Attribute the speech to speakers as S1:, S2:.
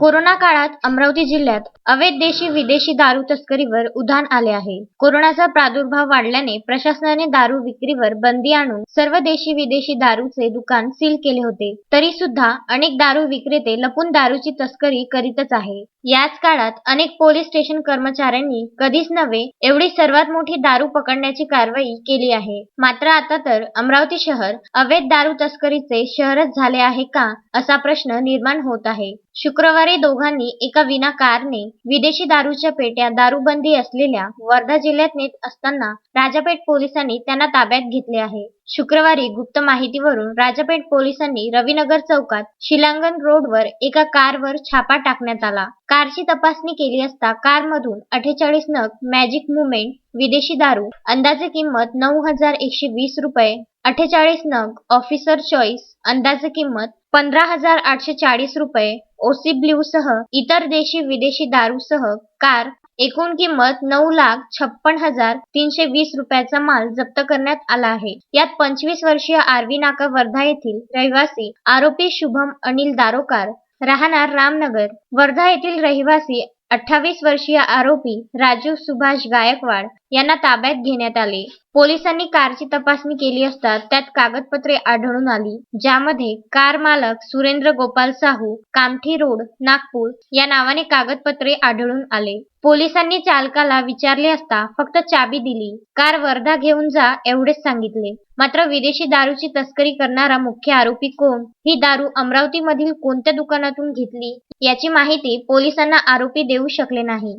S1: Corona काळात अमरावती जिल्ह्यात अवैध देशी विदेशी दारू तस्करीवर उधाण आले आहे. कोरोनाचा प्रादुर्भाव वाढल्याने प्रशासनाने दारू विक्रीवर बंदी आणून सर्व देशी विदेशी दारूचे दुकान सील केले होते. तरी सुद्धा अनेक दारू विक्रेते लपून दारूची तस्करी करीतच आहे. याच काळात अनेक पोलीस स्टेशन कर्मचाऱ्यांनी कधीच नव्हे एवढी सर्वात मोठी दारू पकडण्याची कारवाई केली आहे. मात्र आता तर अमरावती शहर अवैध दारू तस्करीचे शहरच झाले आहे का असा प्रश्न निर्माण होत आहे. शुक्रवारी दोघांनी एका विना कारने विदेशी दारूच्या पेट्या दारूबंदी असलेल्या वर्धा जिल्ह्यात नेत असताना राजापेठ पोलिसांनी त्यांना ताब्यात घेतले आहे. शुक्रवारी गुप्त माहितीवरून राजापेठ पोलिसांनी रविनगर चौकात शिलांगण रोडवर एका कारवर छापा टाकण्यात आला. कारची तपासणी केली असता कारमधून अठ्ठेचाळीस नग मॅजिक मुमेंट विदेशी दारू अंदाजे किंमत नऊ हजार एकशे वीस रुपये अठ्ठेचाळीस नग ऑफिसर चॉईस अंदाजे किंमत पंधरा हजार आठशे चाळीस रुपये ओसी ब्ल्यू सह इतर देशी विदेशी दारूसह कार एकूण किंमत नऊ लाख छप्पन हजार तीनशे वीस रुपयाचा माल जप्त करण्यात आला आहे. यात पंचवीस वर्षीय आरवी नाका वर्धा येथील रहिवासी आरोपी शुभम अनिल दारोकार राहणार रामनगर. वर्धा येथील रहिवासी अठ्ठावीस वर्षीय आरोपी राजू सुभाष गायकवाड यांना ताब्यात घेण्यात आले. पोलिसांनी कारची तपासणी केली असता त्यात कागदपत्रे आढळून आली ज्यामध्ये कार मालक सुरेंद्र गोपाल साहू कामठी रोड नागपूर या नावाने कागदपत्रे आढळून आले. पोलिसांनी चालकाला विचारले असता फक्त चाबी दिली. कार वर्धा घेऊन जा एवढेच सांगितले. मात्र विदेशी दारूची तस्करी करणारा मुख्य आरोपी कोण? ही दारू अमरावतीमधील कोणत्या दुकानातून घेतली? याची माहिती पोलिसांना आरोपी देऊ शकले नाही.